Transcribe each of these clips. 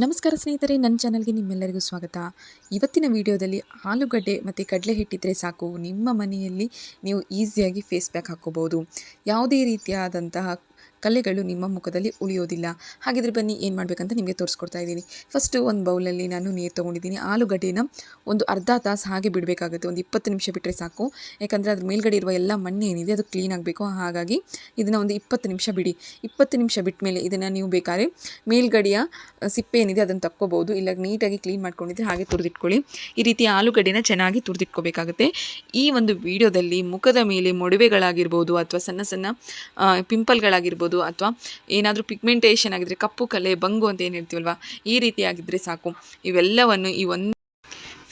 ನಮಸ್ಕಾರ ಸ್ನೇಹಿತರೆ, ನನ್ನ ಚಾನಲ್ಗೆ ನಿಮ್ಮೆಲ್ಲರಿಗೂ ಸ್ವಾಗತ. ಇವತ್ತಿನ ವಿಡಿಯೋದಲ್ಲಿ ಆಲೂಗಡ್ಡೆ ಮತ್ತು ಕಡಲೆ ಹಿಟ್ಟಿದ್ರೆ ಸಾಕು. ನಿಮ್ಮ ಮನೆಯಲ್ಲಿ ನೀವು ಈಸಿಯಾಗಿ ಫೇಸ್ ಪ್ಯಾಕ್ ಹಾಕ್ಕೋಬೋದು. ಯಾವುದೇ ರೀತಿಯಾದಂತಹ ಕಲೆಗಳು ನಿಮ್ಮ ಮುಖದಲ್ಲಿ ಉಳಿಯೋದಿಲ್ಲ. ಹಾಗಿದ್ರೆ ಬನ್ನಿ ಏನು ಮಾಡಬೇಕಂತ ನಿಮಗೆ ತೋರಿಸ್ಕೊಡ್ತಾ ಇದ್ದೀನಿ. ಫಸ್ಟು ಒಂದು ಬೌಲಲ್ಲಿ ನಾನು ನೀರು ತೊಗೊಂಡಿದ್ದೀನಿ. ಆಲೂಗಡ್ಡೆನ ಒಂದು ಅರ್ಧ ತಾಸು ಹಾಗೆ ಬಿಡಬೇಕಾಗುತ್ತೆ. ಒಂದು ಇಪ್ಪತ್ತು ನಿಮಿಷ ಬಿಟ್ಟರೆ ಸಾಕು. ಯಾಕಂದರೆ ಅದ್ರ ಮೇಲ್ಗಡೆ ಇರುವ ಎಲ್ಲ ಮಣ್ಣು ಏನಿದೆ ಅದು ಕ್ಲೀನ್ ಆಗಬೇಕು. ಹಾಗಾಗಿ ಇದನ್ನು ಒಂದು ಇಪ್ಪತ್ತು ನಿಮಿಷ ಬಿಡಿ. ಇಪ್ಪತ್ತು ನಿಮಿಷ ಬಿಟ್ಟ ಮೇಲೆ ಇದನ್ನು ನೀವು ಬೇಕಾದ್ರೆ ಮೇಲ್ಗಡೆಯ ಸಿಪ್ಪೆ ಏನಿದೆ ಅದನ್ನು ತಕ್ಕೋಬೋದು. ಇಲ್ಲ ನೀಟಾಗಿ ಕ್ಲೀನ್ ಮಾಡ್ಕೊಂಡಿದ್ರೆ ಹಾಗೆ ತುರಿದಿಟ್ಕೊಳ್ಳಿ. ಈ ರೀತಿ ಆಲೂಗಡ್ಡೆನ ಚೆನ್ನಾಗಿ ತುರಿದಿಟ್ಕೋಬೇಕಾಗುತ್ತೆ. ಈ ಒಂದು ವಿಡಿಯೋದಲ್ಲಿ ಮುಖದ ಮೇಲೆ ಮೊಡವೆಗಳಾಗಿರ್ಬೋದು ಅಥವಾ ಸಣ್ಣ ಸಣ್ಣ ಆ, ಪಿಂಪಲ್ಗಳಾಗಿರ್ಬೋದು ಅಥವಾ ಏನಾದರೂ ಪಿಗ್ಮೆಂಟೇಷನ್ ಆಗಿದ್ರೆ ಕಪ್ಪು ಕಲೆ, ಬಂಗು ಅಂತ ಏನು ಹೇಳ್ತೀವಲ್ವ? ಈ ರೀತಿಯಾಗಿದ್ದರೆ ಸಾಕು. ಇವೆಲ್ಲವನ್ನು ಈ ಒಂದು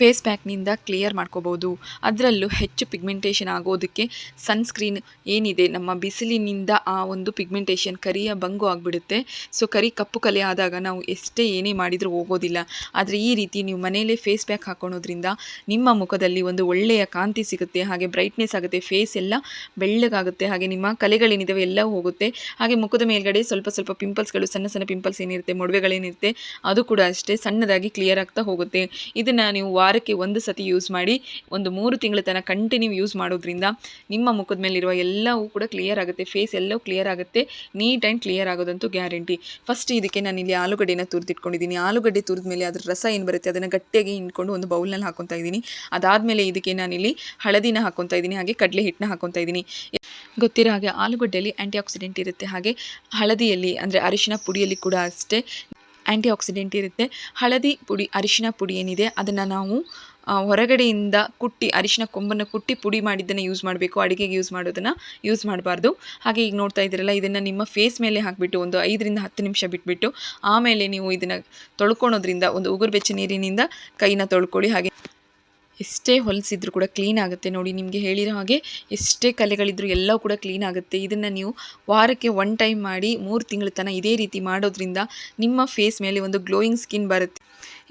ಫೇಸ್ ಪ್ಯಾಕ್ನಿಂದ ಕ್ಲಿಯರ್ ಮಾಡ್ಕೋಬೋದು. ಅದರಲ್ಲೂ ಹೆಚ್ಚು ಪಿಗ್ಮೆಂಟೇಷನ್ ಆಗೋದಕ್ಕೆ ಸನ್ಸ್ಕ್ರೀನ್ ಏನಿದೆ, ನಮ್ಮ ಬಿಸಿಲಿನಿಂದ ಆ ಒಂದು ಪಿಗ್ಮೆಂಟೇಷನ್ ಕರಿಯ ಬಂಗು ಆಗಿಬಿಡುತ್ತೆ. ಸೊ, ಕರಿ ಕಪ್ಪು ಕಲೆ ಆದಾಗ ನಾವು ಎಷ್ಟೇ ಏನೇ ಮಾಡಿದರೂ ಹೋಗೋದಿಲ್ಲ. ಆದರೆ ಈ ರೀತಿ ನೀವು ಮನೆಯಲ್ಲೇ ಫೇಸ್ ಪ್ಯಾಕ್ ಹಾಕೊಳೋದ್ರಿಂದ ನಿಮ್ಮ ಮುಖದಲ್ಲಿ ಒಂದು ಒಳ್ಳೆಯ ಕಾಂತಿ ಸಿಗುತ್ತೆ, ಹಾಗೆ ಬ್ರೈಟ್ನೆಸ್ ಆಗುತ್ತೆ, ಫೇಸ್ ಎಲ್ಲ ಬೆಳ್ಳಗಾಗುತ್ತೆ, ಹಾಗೆ ನಿಮ್ಮ ಕಲೆಗಳೇನಿದಾವೆ ಎಲ್ಲ ಹೋಗುತ್ತೆ. ಹಾಗೆ ಮುಖದ ಮೇಲ್ಗಡೆ ಸ್ವಲ್ಪ ಸ್ವಲ್ಪ ಪಿಂಪಲ್ಸ್ಗಳು, ಸಣ್ಣ ಸಣ್ಣ ಪಿಂಪಲ್ಸ್ ಏನಿರುತ್ತೆ, ಮೊಡವೆಗಳೇನಿರುತ್ತೆ, ಅದು ಕೂಡ ಅಷ್ಟೇ ಸಣ್ಣದಾಗಿ ಕ್ಲಿಯರ್ ಆಗ್ತಾ ಹೋಗುತ್ತೆ. ಇದನ್ನು ನೀವು ವಾರಕ್ಕೆ ಒಂದು ಸತಿ ಯೂಸ್ ಮಾಡಿ ಒಂದು ಮೂರು ತಿಂಗಳ ತನಕ ಕಂಟಿನ್ಯೂ ಯೂಸ್ ಮಾಡೋದ್ರಿಂದ ನಿಮ್ಮ ಮುಖದ ಮೇಲಿರುವ ಎಲ್ಲವೂ ಕೂಡ ಕ್ಲಿಯರ್ ಆಗುತ್ತೆ ಫೇಸ್ ಎಲ್ಲವೂ ಕ್ಲಿಯರ್ ಆಗುತ್ತೆ ನೀಟ್ ಆ್ಯಂಡ್ ಕ್ಲಿಯರ್ ಆಗೋದಂತೂ ಗ್ಯಾರಂಟಿ ಫಸ್ಟ್ ಇದಕ್ಕೆ ನಾನು ಇಲ್ಲಿ ಆಲೂಗಡ್ಡೆನ ತುರಿದಿಟ್ಕೊಂಡಿದ್ದೀನಿ ಆಲೂಗಡ್ಡೆ ತುರಿದ ಮೇಲೆ ಅದರ ರಸ ಏನು ಬರುತ್ತೆ ಅದನ್ನು ಗಟ್ಟಿಯಾಗಿ ಹಿಂಡ್ಕೊಂಡು ಒಂದು ಬೌಲ್ನಲ್ಲಿ ಹಾಕೊತಾ ಇದ್ದೀನಿ. ಅದಾದಮೇಲೆ ಇದಕ್ಕೆ ನಾನಿಲ್ಲಿ ಹಳದಿನ ಹಾಕೊತಾ ಇದ್ದೀನಿ, ಹಾಗೆ ಕಡಲೆ ಹಿಟ್ಟನ್ನ ಹಾಕೊತಾ ಇದ್ದೀನಿ. ಗೊತ್ತಿರೋ ಹಾಗೆ ಆಲೂಗಡ್ಡೆಯಲ್ಲಿ ಆ್ಯಂಟಿ ಆಕ್ಸಿಡೆಂಟ್ ಇರುತ್ತೆ. ಹಾಗೆ ಹಳದಿಯಲ್ಲಿ ಅಂದರೆ ಅರಿಶಿನ ಪುಡಿಯಲ್ಲಿ ಕೂಡ ಅಷ್ಟೇ. ಆ್ಯಂಟಿ ಆಕ್ಸಿಡೆಂಟ್ ಇರುತ್ತೆ. ಹಳದಿ ಪುಡಿ, ಅರಿಶಿನ ಪುಡಿ ಏನಿದೆ, ಅದನ್ನು ನಾವು ಹೊರಗಡೆಯಿಂದ ಕುಟ್ಟಿ, ಅರಿಶಿನ ಕೊಂಬನ್ನು ಕುಟ್ಟಿ ಪುಡಿ ಮಾಡಿದ್ದನ್ನು ಯೂಸ್ ಮಾಡಬೇಕು. ಅಡುಗೆಗೆ ಯೂಸ್ ಮಾಡೋದನ್ನು ಯೂಸ್ ಮಾಡಬಾರ್ದು. ಹಾಗೆ ಈಗ ನೋಡ್ತಾ ಇದ್ದೀರಲ್ಲ, ಇದನ್ನು ನಿಮ್ಮ ಫೇಸ್ ಮೇಲೆ ಹಾಕಿಬಿಟ್ಟು ಒಂದು ಐದರಿಂದ ಹತ್ತು ನಿಮಿಷ ಬಿಟ್ಬಿಟ್ಟು, ಆಮೇಲೆ ನೀವು ಇದನ್ನು ತೊಳ್ಕೊಳೋದ್ರಿಂದ, ಒಂದು ಉಗುರು ಬೆಚ್ಚ ನೀರಿನಿಂದ ಕೈನ ತೊಳ್ಕೊಳ್ಳಿ. ಹಾಗೆ ಎಷ್ಟೇ ಹೊಲಿಸಿದ್ರು ಕೂಡ ಕ್ಲೀನ್ ಆಗುತ್ತೆ ನೋಡಿ, ನಿಮಗೆ ಹೇಳಿರೋ ಹಾಗೆ ಎಷ್ಟೇ ಕಲೆಗಳಿದ್ರು ಎಲ್ಲವೂ ಕೂಡ ಕ್ಲೀನ್ ಆಗುತ್ತೆ. ಇದನ್ನು ನೀವು ವಾರಕ್ಕೆ ಒನ್ ಟೈಮ್ ಮಾಡಿ ಮೂರು ತಿಂಗಳ ತನಕ ಇದೇ ರೀತಿ ಮಾಡೋದ್ರಿಂದ ನಿಮ್ಮ ಫೇಸ್ ಮೇಲೆ ಒಂದು ಗ್ಲೋಯಿಂಗ್ ಸ್ಕಿನ್ ಬರುತ್ತೆ.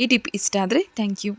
ಈ ಟಿಪ್ ಇಷ್ಟ ಆದರೆ ಥ್ಯಾಂಕ್ ಯು